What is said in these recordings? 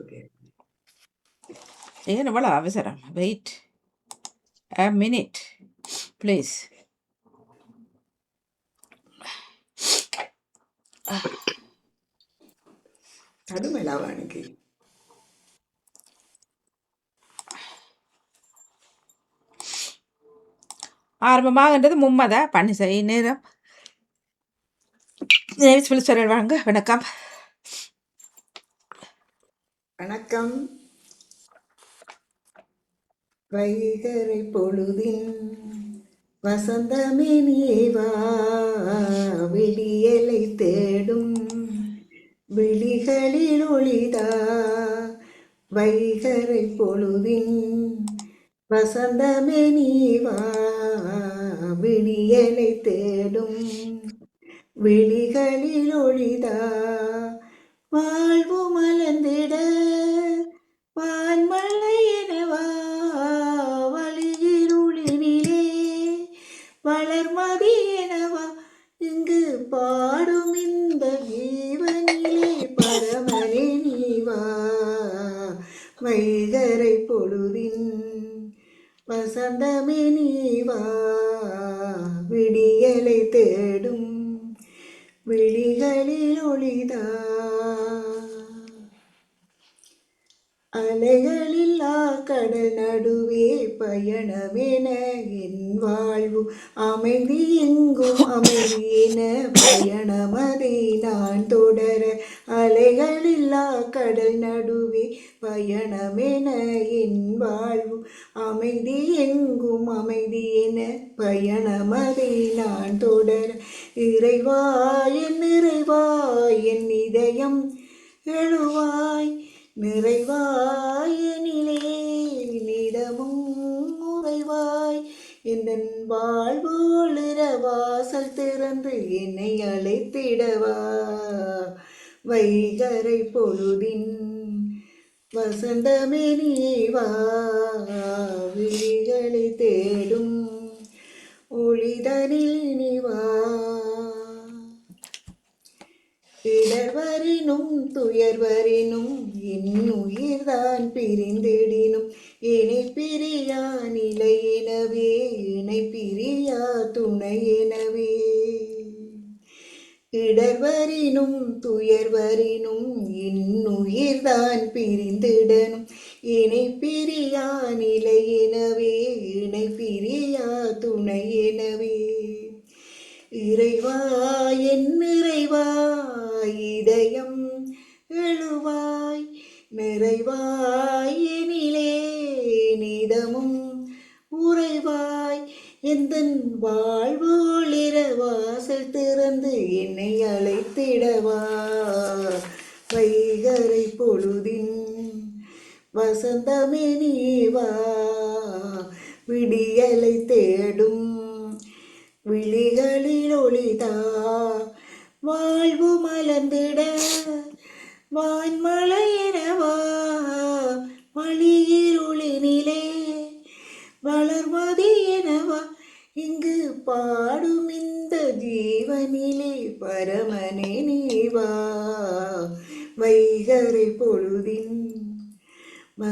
Okay ஏன் இவ்வளோ அவசரம் வெயிட் a minute ப்ளீஸ் கடுமைலாவா எனக்கு ஆரம்பமாகன்றது மும்மதா பண்ணி செய் நேரம் நேவிஸ் பிலிச்சரல் வாங்க வணக்கம் வணக்கம். வைகரை பொழுதின் வசந்தமேனியேவா நீவா விடியலை தேடும் விழிகளில் ஒளிதா வைகரை பொழுதின் வசந்தமேனியேவா நீவா விடியலை தேடும் விழிகளில் ஒளிதா வாழ்வு மலர்ந்திட வான்மழை பயணமதை நான் தொடர அலைகளில்லா கடல் நடுவே பயணமென என் வாழ்வு அமைதி எங்கும் அமைதி என பயணமதை நான் தொடர இறைவா என் இறைவா என் இதயம் எழுவாய். நிறைவாயனிலே நிதமும் உறைவாய் என் வாழ்வோளிர வாசல் திறந்து என்னை அழைத்திடவா வைகரை பொழுதின் வசந்தமே நீவா விழிகளை தேடும் ஒளிதனில் நிவா இடர்வரினும் துயர்வரினும் என் உயிர்தான் பிரிந்திடினும் இணை பிரியா நிலை எனவே இணை பிரியா துணை எனவே. இடர்வரினும் துயர்வரினும் இன்னுயிர்தான் பிரிந்திடனும் இணை பிரியா நிலை எனவே இணை பிரியா துணை எனவே. இறைவா என் நிறைவா இதயம் எழுவாய். நிறைவாய் எந்தன் வாழ்வோளிர வாசல் திறந்து என்னை அழைத்திடவா? வைகரை பொழுதின் வசந்தமே நீவா? விடியலை தேடும் விழிகளில் ஒளிதா? வாழ்வு மலர்ந்திட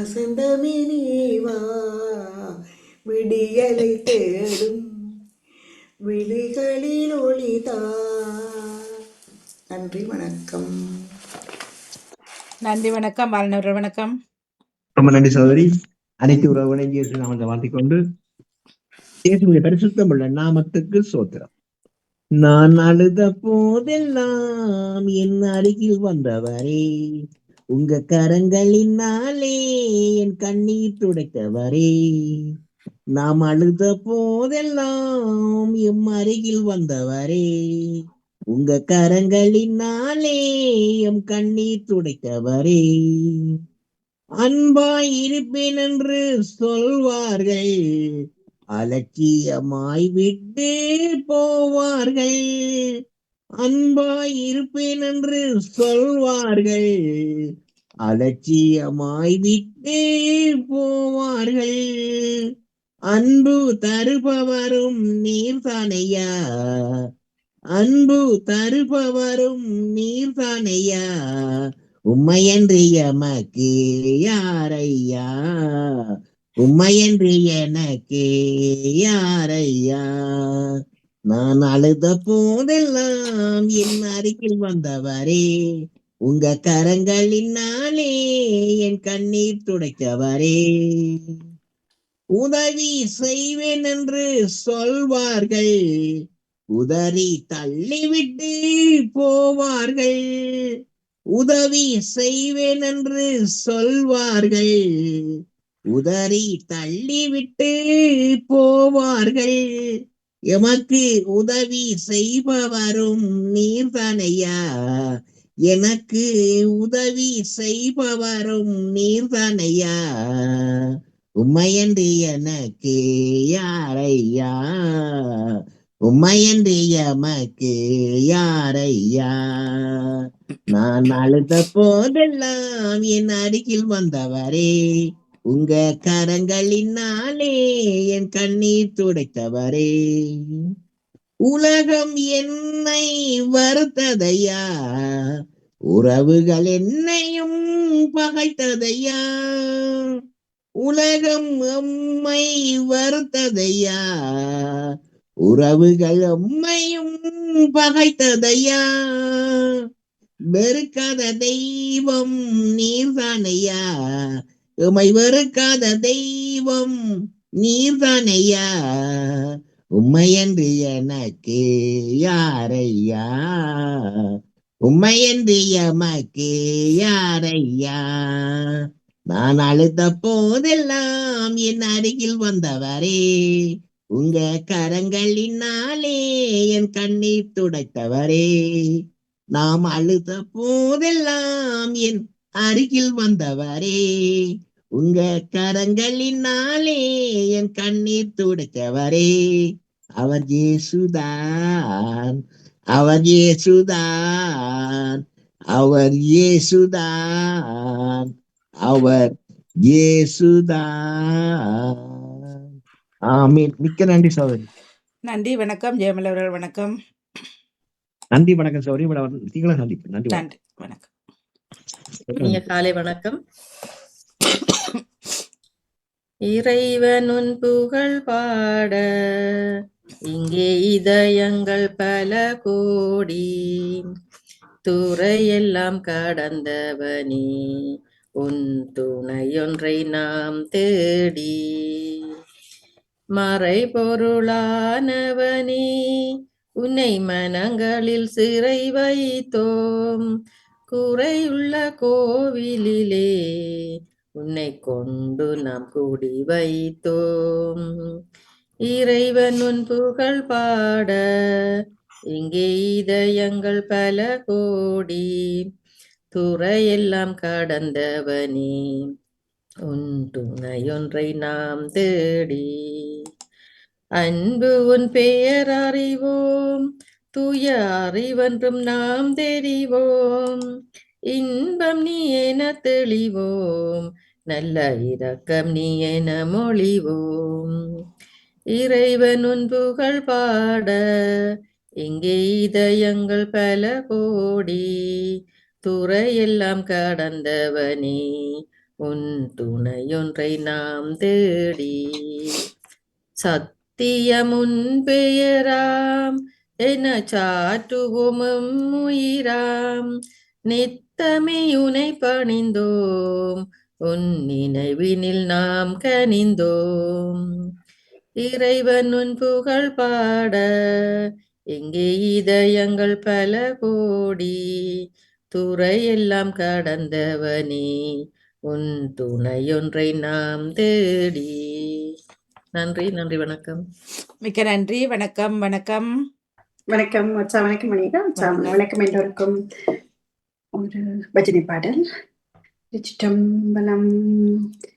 வசந்தமே நீவா விடியலை தேடும் விழிகளில் ஒளிதா. நன்றி வணக்கம். நன்றி வணக்கம். பாலனவர்கள் வணக்கம். ரொம்ப நன்றி சகோதரி. அனைத்து உறவுகளையும் இயேசு நாமத்தை வாழ்த்திக் கொண்டு இயேசுடைய பரிசுத்தம் உள்ள நாமத்துக்கு சோத்திரம். நான் அழுத போதெல்லாம் என் அருகில் வந்தவரே. உங்க கரங்களினாலே என் கண்ணீர் துடைத்தவரே. நாம் அழுத போதெல்லாம் எம் அருகில் வந்தவரே. உங்க கரங்களினாலே எம் கண்ணீர் துடைத்தவரே. அன்பாய் இருப்பேன் என்று சொல்வார்கள் அலட்சியமாய் விட்டு போவார்கள். அன்பாய் இருப்பேன் என்று சொல்வார்கள். அலட்சியமாய் விட்டே போவார்கள். அன்பு தருபவரும் நீர்தானையா? அன்பு தருபவரும் நீர்தானையா? உம்மையன்றி எமக்கு யாரையா? உம்மையன்றி எனக்கு யாரையா? நான் அழுத போதெல்லாம் என் அருகில் வந்தவரே உங்க கரங்களினாலே என் கண்ணீர் துடைத்தவரே. உதவி செய்வேன் என்று சொல்வார்கள் உதறி தள்ளிவிட்டு போவார்கள். உதவி செய்வேன் என்று சொல்வார்கள் உதறி தள்ளிவிட்டு போவார்கள். எமக்கு உதவி செய்பவரும் நீர்தானையா? எனக்கு உதவி செய்பவரும் நீர்தானையா? உம்மையன்றி எனக்கு யாரையா? உம்மையன்றி எமக்கு யாரையா? நான் அழுத போதெல்லாம் என் அருகில் வந்தவரே. உங்க கரங்களினாலே என் கண்ணீர் துடைத்தவரே. உலகம் என்னை வருத்ததையா? உறவுகள் என்னையும் பகைத்ததையா? உலகம் எம்மை வருத்ததையா? உறவுகள் எம்மையும் பகைத்ததையா? வெறுக்காத தெய்வம் நீர்தானையா? உமை வெறுக்காத தெய்வம் நீர்தானையா? உம்மையன்று எனக்கு யாரையா? உம்மையன்று எமக்கு யாரையா? நான் அழுத போதெல்லாம் என் அருகில் வந்தவரே உங்க கரங்களினாலே என் கண்ணீர் துடைத்தவரே. நாம் அழுத போதெல்லாம் என் அருகில் வந்தவரே உங்க கரங்களினாலே என் கண்ணீர் துடைத்தவரே அவர் இயேசுதான் அவர் இயேசுதான் அவர் இயேசுதான் அவர் இயேசுதான். ஆமீன். மிக்க நன்றி சகோதரி. நன்றி வணக்கம். ஜெயமல் அவர்கள் வணக்கம். நன்றி வணக்கம் சந்திப்பேன் நன்றி. நன்றி வணக்கம். இனிய காலை வணக்கம். இறைவனுன் புகழ் பாட இங்கே இதயங்கள் பல கோடி. துறையெல்லாம் கடந்தவனே உன் துணையொன்றை நாம் தேடி. மறை பொருளானவனே உன்னை மனங்களில் சிறை வைத்தோம். குறையுள்ள கோவிலிலே உன்னை கொண்டு நாம் கூடி வைத்தோம். இறைவன் உன் புகழ் பாட இங்கே இதயங்கள் பல கோடி துறையெல்லாம் கடந்தவனே உன் துணையொன்றை நாம் தேடி. அன்பு உன் பெயர் அறிவோம். தூய அறிவன்றும் நாம் தெரிவோம். இன்பம் நீ என தெளிவோம். நல்ல இரக்கம் நீ என மொழிவோம். இறைவன் உன் புகழ் பாட இங்கே இதயங்கள் பல கோடி. துறையெல்லாம் கடந்தவனே உன் துணையொன்றை நாம் தேடி. சத்தியமுன் பெயராம் என சாற்றுவோம் உயிராம் நித்தமே உனை பணிந்தோம் உன் நினைவினில் நாம் கனிந்தோம் இறைவன் உன் புகழ் பாட எங்கே இதயங்கள் பல கோடி துறையெல்லாம் கடந்தவனே உன் துணையொன்றை நாம் தேடி நன்றி நன்றி வணக்கம் மிக்க நன்றி வணக்கம் வணக்கம் வணக்கம் அச்சா வணக்கம் மணிகா அச்சா வணக்கம். எல்லோருக்கும். ஒரு பஜனை பாடல். சிற்றம்பலம்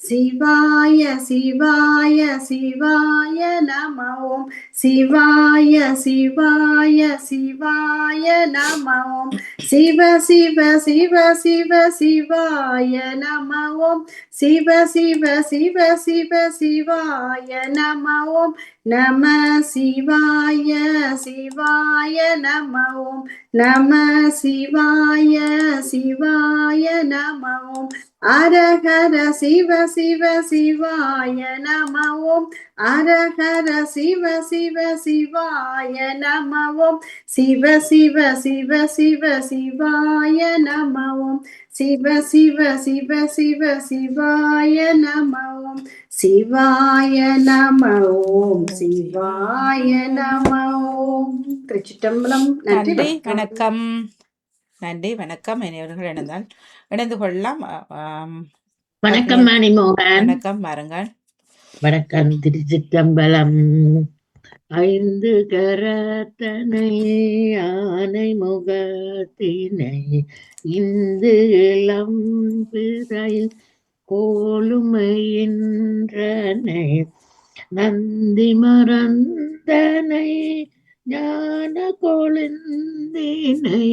சிவாய சிவாய சிவாய நம ஓம் சிவாய சிவாய சிவாய நம ஓம் சிவ சிவ சிவ சிவ சிவாய நம ஓம் சிவ சிவ சிவ சிவ சிவாய நம ஓம் நம சிவாய சிவாய நம ஓம் நம சிவாய சிவாய நம ஓம் அரஹர சிவ சிவ சிவாய நம ஓம் அரஹர சிவ சிவ சிவாய நம ஓம் சிவ சிவ சிவ சிவ சிவாய நம ஓம் சிவ சிவ சிவ சிவ சிவாய நம ஓம். சிவாய நம ஓம். சிவாய நம ஓம். திருச்சிட்டம்பலம் நன்றி வணக்கம். நன்றி வணக்கம். இனியவர்கள் இணைந்தால் இணைந்து கொள்ளலாம். வணக்கம் மணிமோகன். வணக்கம் வாருங்கள். வணக்கம் திருச்சிற்றம்பலம். ஐந்து கரத்தனை ஆனை முகத்தினை இந்து இளம் பிறையில் கோலுமையின்றனை நந்தி மறந்தனை ஞான கொழுந்தினை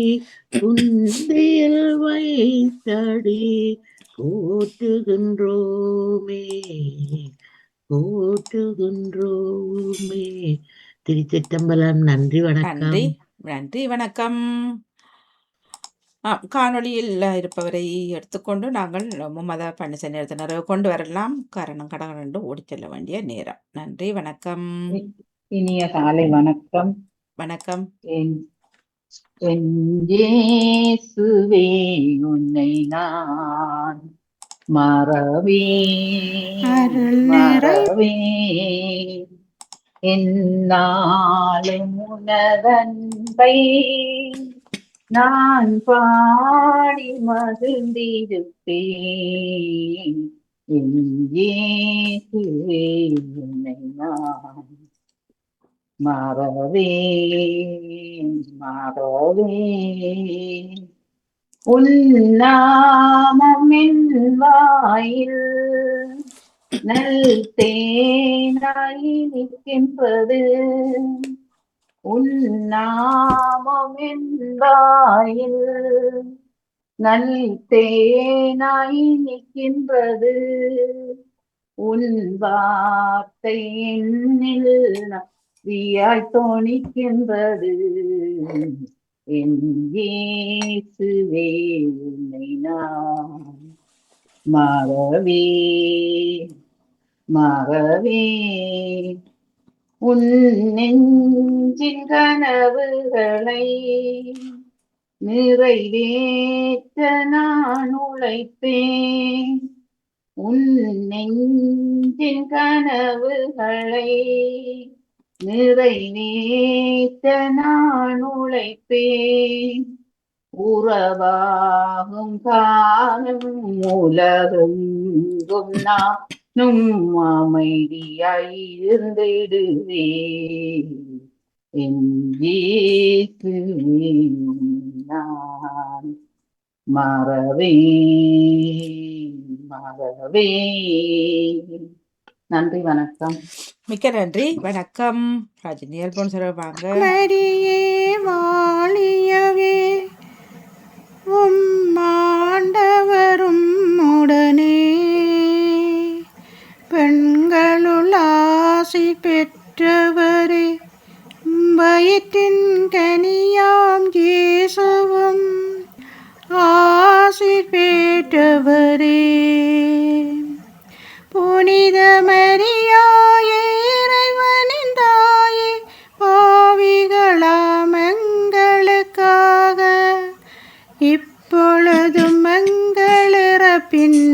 குந்தியில் வைத்தடி போற்றுகின்றோமே. போற்றுகின்றோமே திருச்சிற்றம்பலம் நன்றி வணக்கம். நன்றி நன்றி வணக்கம். ஆ, காணொளியில் இருப்பவரை எடுத்துக்கொண்டு நாங்கள் மும்மத பணிசை நிறுத்தினரை கொண்டு வரலாம். காரணம் கடகண்டு ஓடிச் செல்ல வேண்டிய நேரம். நன்றி வணக்கம். இனிய காலை வணக்கம். வணக்கம். என் உன்னை நான் மறவேன் அருள் நிறை மறவேன் என்னாலும் உனதன்பை நான் பாடி மகிழ்ந்திருப்பேன். என் இயேசுவே உன்னை வாயில் நல் தேனாய் நிற்கின்றது. உன்னாமம் வாயில் நல் தேனாய் நிற்கின்றது. உன் வார்த்தை என்னில் நம்பியாய் தோணிக்கின்றது இயேசுவே உன்னை நான் மறவே மறவே. உன் நெஞ்சின் கனவுகளை நிறைவேற்ற நான் உழைப்பேன். உன் நெஞ்சின் கனவுகளை நிறை நீத்த நான் உழைப்பேன். உறவாகும் காலம் உலகெங்கும் நானும் அமைதியாயிருந்திடுவே என் இயேசுவே நான் மறவேன் மறவேன். நன்றி வணக்கம். மிக்க நன்றி. வணக்கம். ராஜினி அல்போன் சார் வாங்க. மரியே வாழியவே. இப்பொழுதும்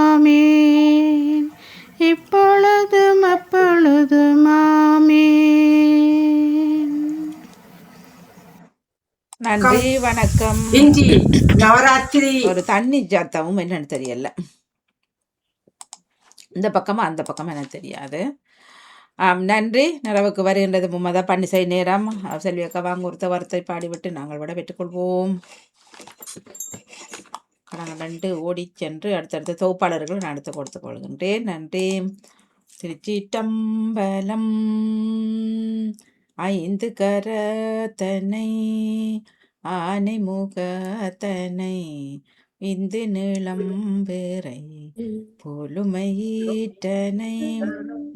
ஆமீன் இப்பொழுதும் அப்பொழுதும் ஆமீன் நன்றி வணக்கம். இஞ்சி நவராத்திரி. ஒரு தண்ணி ஜாத்தமும் என்னன்னு தெரியல. இந்த பக்கமா அந்த பக்கமா எனக்கு தெரியாது. நன்றி. நிறவுக்கு வருகின்றது மும்மதா பன்னிசை நேரம். செல்வி அக்கா வாங்க ஒருத்த வார்த்தை பாடிவிட்டு நாங்கள் விட பெற்றுக்கொள்வோம். கடங்கள் ரெண்டு ஓடி சென்று அடுத்தடுத்த தொகுப்பாளர்கள் நான் அடுத்து கொடுத்து கொள்கின்றேன். நன்றி. திருச்சிட்டம்பலம் ஐந்து கரத்தனை ஆனை முகத்தனை இந்து நீளம் பிறை பொலுமையீட்டனை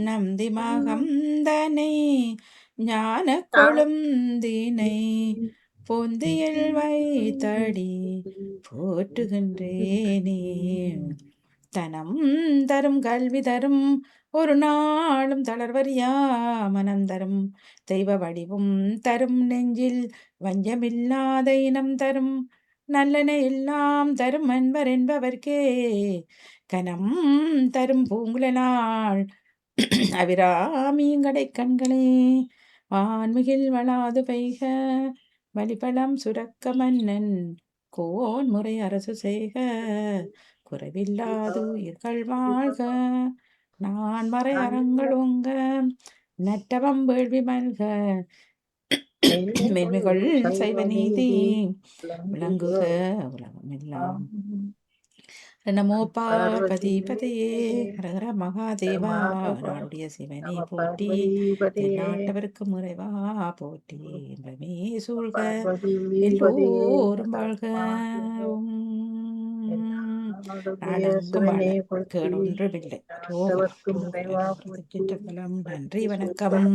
நந்தி மகந்தனை ஞான கொழுந்தினை பொந்தியில் வைத்தடி போற்றுகின்றேனே. தனம் தரும் கல்வி தரும் ஒரு நாளும் தளர்வறியா மனம் தரும். தெய்வ வடிவும் தரும் நெஞ்சில் வஞ்சமில்லாத இனம் தரும். நல்லன எல்லாம் தரும் அன்பர் என்பவர்க்கே. கனம் தரும் பூங்குழலாள் அவிராமியங்கடை கண்களே. வான்மிகில் வளாது பெய்க. வழிபலம் சுரக்க மன்னன். கோன் முறை அரசு செய்க. குறைவில்லாது உயிர்கள் வாழ்க. நான் மறை அறங்கள் உங்க. நட்டவம் வேள்வி மல்க. மென்மைகள் செய்வ நீதி. விளங்குக. உலகம் எல்லாம் நமோ பார்வதி பதையே ஹரஹர மகாதேவா நாளுடைய சிவனை போட்டி நாட்டவருக்கு முறைவா போட்டி என்பமே சூழ்க எல்லோரும் வாழ்க. நன்றி வணக்கம்.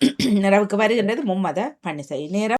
நிறவுக்கு வருகின்றது மும்மத பணிசை நேரம்.